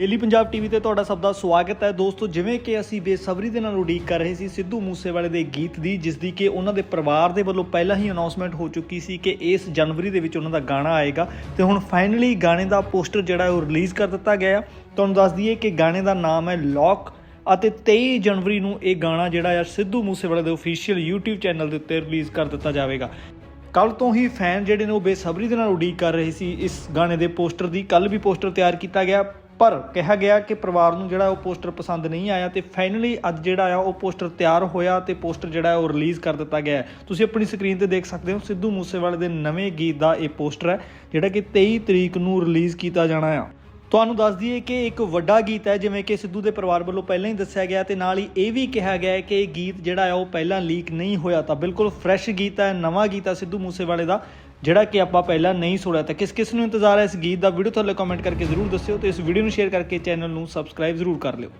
ਏਲੀ Punjab TV ਤੇ ਤੁਹਾਡਾ ਸਭ ਦਾ ਸਵਾਗਤ ਹੈ। ਦੋਸਤੋ, ਜਿਵੇਂ ਕਿ ਅਸੀਂ ਬੇਸਬਰੀ ਦੇ ਨਾਲ ਉਡੀਕ ਕਰ ਰਹੇ ਸੀ, ਸਿੱਧੂ ਮੂਸੇਵਾਲੇ ਦੇ ਗੀਤ ਦੀ, ਜਿਸ ਦੀ ਕਿ ਉਹਨਾਂ ਦੇ ਪਰਿਵਾਰ ਦੇ ਵੱਲੋਂ ਪਹਿਲਾਂ ਹੀ ਅਨਾਉਂਸਮੈਂਟ ਹੋ ਚੁੱਕੀ ਸੀ ਕਿ ਇਸ ਜਨਵਰੀ ਦੇ ਵਿੱਚ ਉਹਨਾਂ ਦਾ ਗਾਣਾ ਆਏਗਾ। ਤੇ ਹੁਣ ਫਾਈਨਲੀ ਗਾਣੇ ਦਾ ਪੋਸਟਰ ਜਿਹੜਾ ਉਹ ਰਿਲੀਜ਼ ਕਰ ਦਿੱਤਾ ਗਿਆ ਤੁਹਾਨੂੰ ਦੱਸ ਦਈਏ ਕਿ ਗਾਣੇ ਦਾ ਨਾਮ ਹੈ ਲੌਕ ਅਤੇ 23 ਜਨਵਰੀ ਨੂੰ ਇਹ ਗਾਣਾ ਜਿਹੜਾ ਆ ਸਿੱਧੂ ਮੂਸੇਵਾਲੇ ਦੇ ਅਫੀਸ਼ੀਅਲ YouTube ਚੈਨਲ ਦੇ ਉੱਤੇ ਰਿਲੀਜ਼ ਕਰ ਦਿੱਤਾ ਜਾਵੇਗਾ। ਕੱਲ ਤੋਂ ਹੀ ਫੈਨ ਜਿਹੜੇ ਨੇ ਉਹ ਬੇਸਬਰੀ ਦੇ ਨਾਲ ਉਡੀਕ ਕਰ ਰਹੇ ਸੀ। ਇਸ ਗਾਣੇ ਦੇ ਪੋਸਟਰ ਦੀ ਕੱਲ ਵੀ ਪੋਸਟਰ ਤਿਆਰ ਕੀਤਾ ਗਿਆ। ਪਰ ਕਿਹਾ ਗਿਆ ਕਿ ਪਰਿਵਾਰ ਨੂੰ ਜਿਹੜਾ ਉਹ ਪੋਸਟਰ ਪਸੰਦ ਨਹੀਂ ਆਇਆ ਤੇ ਫਾਈਨਲੀ ਅੱਜ ਜਿਹੜਾ ਆ ਉਹ ਪੋਸਟਰ ਤਿਆਰ ਹੋਇਆ ਤੇ ਪੋਸਟਰ ਜਿਹੜਾ ਉਹ ਰਿਲੀਜ਼ ਕਰ ਦਿੱਤਾ ਗਿਆ ਤੁਸੀਂ ਆਪਣੀ ਸਕਰੀਨ ਤੇ ਦੇਖ ਸਕਦੇ ਹੋ ਸਿੱਧੂ ਮੂਸੇਵਾਲੇ ਦੇ ਨਵੇਂ ਗੀਤ ਦਾ ਇਹ ਪੋਸਟਰ ਹੈ, ਜਿਹੜਾ ਕਿ 23 ਤਰੀਕ ਨੂੰ ਰਿਲੀਜ਼ ਕੀਤਾ ਜਾਣਾ ਆ। ਤੁਹਾਨੂੰ ਦੱਸ ਦਈਏ ਕਿ ਇੱਕ ਵੱਡਾ ਗੀਤ ਹੈ, ਜਿਵੇਂ ਕਿ ਸਿੱਧੂ ਦੇ ਪਰਿਵਾਰ ਵੱਲੋਂ ਪਹਿਲਾਂ ਹੀ ਦੱਸਿਆ ਗਿਆ ਤੇ ਨਾਲ ਹੀ ਇਹ ਵੀ ਕਿਹਾ ਗਿਆ ਹੈ ਕਿ ਇਹ ਗੀਤ ਜਿਹੜਾ ਹੈ ਉਹ ਪਹਿਲਾਂ ਲੀਕ ਨਹੀਂ ਹੋਇਆ ਤਾਂ ਬਿਲਕੁਲ ਫਰੈਸ਼ ਗੀਤ ਹੈ, ਨਵਾਂ ਗੀਤ ਹੈ ਸਿੱਧੂ ਮੂਸੇਵਾਲੇ ਦਾ। ਜਿਹੜਾ ਕਿ ਆਪਾਂ ਪਹਿਲਾਂ ਨਹੀਂ ਸੁਣਿਆ ਤਾਂ ਕਿਸ ਕਿਸ ਨੂੰ ਇੰਤਜ਼ਾਰ ਹੈ ਇਸ ਗੀਤ ਦਾ ਵੀਡੀਓ ਥੱਲੇ ਕਮੈਂਟ ਕਰਕੇ ਜ਼ਰੂਰ ਦੱਸਿਓ ਤੇ ਇਸ ਵੀਡੀਓ ਨੂੰ ਸ਼ੇਅਰ ਕਰਕੇ ਚੈਨਲ ਨੂੰ ਸਬਸਕ੍ਰਾਈਬ ਜ਼ਰੂਰ ਕਰ ਲਿਓ।